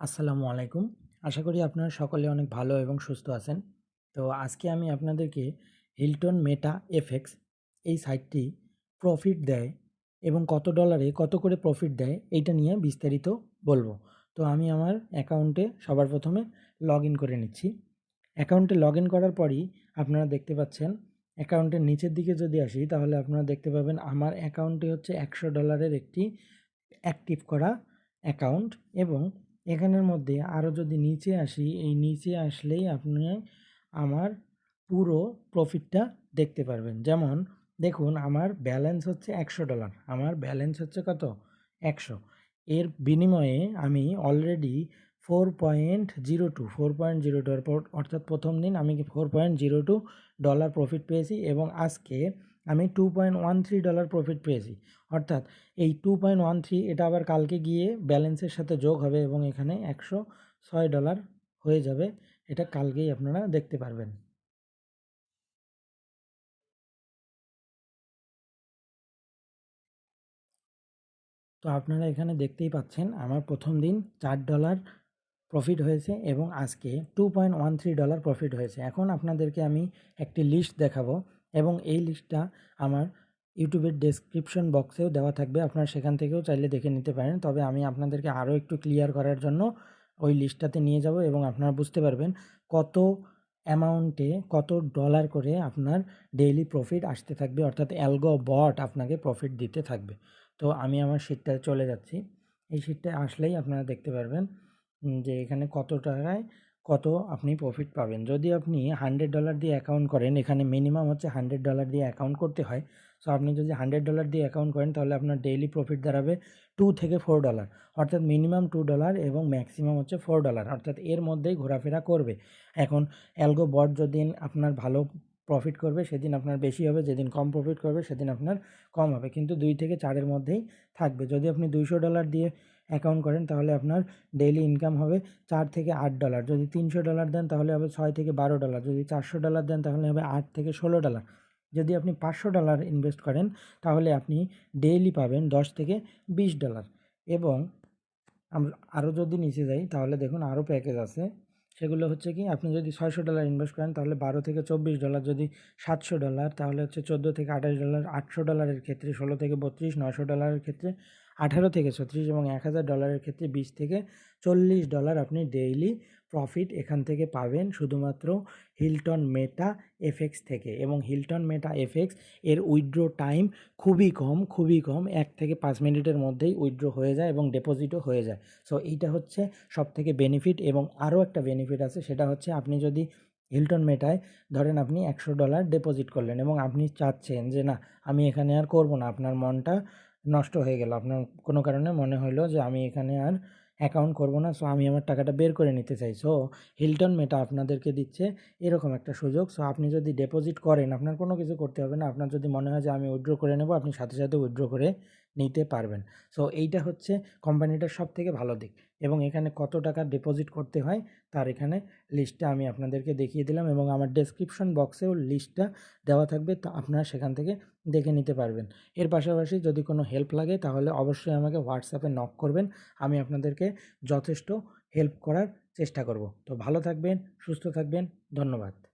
আসসালামু আলাইকুম। আশা করি আপনারা সকলে অনেক ভালো এবং সুস্থ আছেন। তো আজকে আমি আপনাদেরকে হিলটন মেটা এফএক্স এই সাইটটি প্রফিট দেয় এবং কত ডলারে কত করে প্রফিট দেয় এইটা নিয়ে বিস্তারিত বলব। তো আমি আমার অ্যাকাউন্টে সবার প্রথমে লগ ইন করে নিচ্ছি। অ্যাকাউন্টে লগ ইন করার পরই আপনারা দেখতে পাচ্ছেন, অ্যাকাউন্টের নিচের দিকে যদি আসি তাহলে আপনারা দেখতে পাবেন আমার অ্যাকাউন্টে হচ্ছে একশো ডলারের একটি অ্যাক্টিভ করা অ্যাকাউন্ট এবং এখানের মধ্যে আরও যদি নিচে আসি, এই নিচে আসলেই আপনি আমার পুরো প্রফিটটা দেখতে পারবেন। যেমন, দেখুন, আমার ব্যালেন্স হচ্ছে একশো ডলার আমার ব্যালেন্স হচ্ছে কত? একশো। এর বিনিময়ে আমি already four point zero two four point zero two অর্থাৎ প্রথম দিন আমি four point zero two dollar profit পেয়েছি এবং আজকে আমি two point one three dollar profit পেয়েছি। অর্থাৎ এই টু পয়েন্ট ওয়ান থ্রি এটা আবার কালকে গিয়ে ব্যালেন্সের সাথে যোগ হবে এবং এখানে একশো ছয় ডলার হয়ে যাবে। এটা কালকেই আপনারা দেখতে পারবেন। তো আপনারা এখানে দেখতেই পাচ্ছেন, আমার প্রথম দিন চার ডলার প্রফিট হয়েছে এবং আজকে two point one three dollar profit হয়েছে। এখন আপনাদেরকে আমি একটি লিস্ট দেখাবো। এবং এই লিস্টটা আমার ইউটিউবের ডেসক্রিপশন বক্সেও দেওয়া থাকবে। আপনারা সেখান থেকেও চাইলে দেখে নিতে পারেন। তবে আমি আপনাদেরকে আরও একটু ক্লিয়ার করার জন্য ওই লিস্টটাতে নিয়ে যাব এবং আপনারা বুঝতে পারবেন কত অ্যামাউন্টে কত ডলার করে আপনার ডেইলি প্রফিট আসতে থাকবে, অর্থাৎ অ্যালগো বট আপনাকে প্রফিট দিতে থাকবে। তো আমি আমার শিটটায় চলে যাচ্ছি। এই শিটটায় আসলেই আপনারা দেখতে পারবেন যে এখানে কত টাকায় কত আপনি প্রফিট পাবেন। যদি আপনি হান্ড্রেড ডলার দিয়ে অ্যাকাউন্ট করেন, এখানে মিনিমাম হচ্ছে হান্ড্রেড ডলার দিয়ে অ্যাকাউন্ট করতে হয়। সো আপনি যদি হান্ড্রেড ডলার দিয়ে অ্যাকাউন্ট করেন, তাহলে আপনার ডেইলি প্রফিট দাঁড়াবে টু থেকে ফোর ডলার অর্থাৎ মিনিমাম টু ডলার এবং ম্যাক্সিমাম হচ্ছে ফোর ডলার অর্থাৎ এর মধ্যেই ঘোরাফেরা করবে। এখন অ্যালগো বট যদি আপনার ভালো প্রফিট করবে, সেদিন আপনার বেশি হবে, যেদিন কম প্রফিট করবে, সেদিন আপনার কম হবে। কিন্তু দুই থেকে চারের মধ্যেই থাকবে। যদি আপনি দুইশো ডলার দিয়ে অ্যাকাউন্ট করেন, তাহলে আপনার ডেইলি ইনকাম হবে চার থেকে আট ডলার যদি তিনশো ডলার দেন, তাহলে হবে ছয় থেকে বারো ডলার যদি চারশো ডলার দেন, তাহলে হবে আট থেকে ষোলো ডলার যদি আপনি পাঁচশো ডলার ইনভেস্ট করেন, তাহলে আপনি ডেইলি পাবেন দশ থেকে বিশ ডলার এবং আমরা আরও যদি নিচে যাই, তাহলে দেখুন আরও প্যাকেজ আছে। সেগুলো হচ্ছে কি, আপনি যদি ছয়শো ডলার ইনভেস্ট করেন, তাহলে বারো থেকে চব্বিশ ডলার যদি সাতশো ডলার তাহলে হচ্ছে চোদ্দ থেকে আঠাশ ডলার আটশো ডলারের ক্ষেত্রে ষোলো থেকে বত্রিশ নশো ডলারের ক্ষেত্রে আঠারো থেকে ছত্রিশ এবং এক হাজার ডলারের ক্ষেত্রে বিশ থেকে চল্লিশ ডলার আপনি ডেইলি প্রফিট এখান থেকে পাবেন শুধুমাত্র হিলটন মেটা এফএক্স থেকে এবং হিলটন মেটা এফএক্স এর উইথড্র টাইম খুবই কম খুবই কম। এক থেকে পাঁচ মিনিটের মধ্যেই উইথড্র হয়ে যায় এবং ডিপোজিটও হয়ে যায়। সো এইটা হচ্ছে সব থেকে বেনিফিট এবং আরও একটা বেনিফিট আছে, সেটা হচ্ছে আপনি যদি হিলটন মেটায় ধরেন আপনি একশো ডলার ডিপোজিট করলেন এবং আপনি চাচ্ছেন যে না, আমি এখানে আর করব না, আপনার মনটা নষ্ট হয়ে গেল। আপনার কোনো কারণে মনে হলো যে আমি এখানে আর অ্যাকাউন্ট করব না সো আমি আমার টাকাটা বের করে নিতে চাই। সো হিলটন মেটা আপনাদেরকে দিচ্ছে এরকম একটা সুযোগ। সো আপনি যদি ডিপোজিট করেন, আপনার কোনো কিছু করতে হবে না। আপনার যদি মনে হয় যে আমি উইড্রো করে নেব, আপনি সাথে সাথে উইড্রো করে নিতে পারবেন। সো এইটা হচ্ছে কোম্পানিটার সব থেকে ভালো দিক। এবং এখানে কত টাকা ডিপোজিট করতে হয়, তার এখানে লিস্টটা আমি আপনাদেরকে দেখিয়ে দিলাম এবং আমার ডেসক্রিপশন বক্সেও লিস্টটা দেওয়া থাকবে, তা আপনারা সেখান থেকে দেখে নিতে পারবেন। এর পাশাপাশি যদি কোনো হেল্প লাগে, তাহলে অবশ্যই আমাকে হোয়াটসঅ্যাপে নক করবেন। আমি আপনাদেরকে যথেষ্ট হেল্প করার চেষ্টা করব। তো ভালো থাকবেন, সুস্থ থাকবেন, ধন্যবাদ।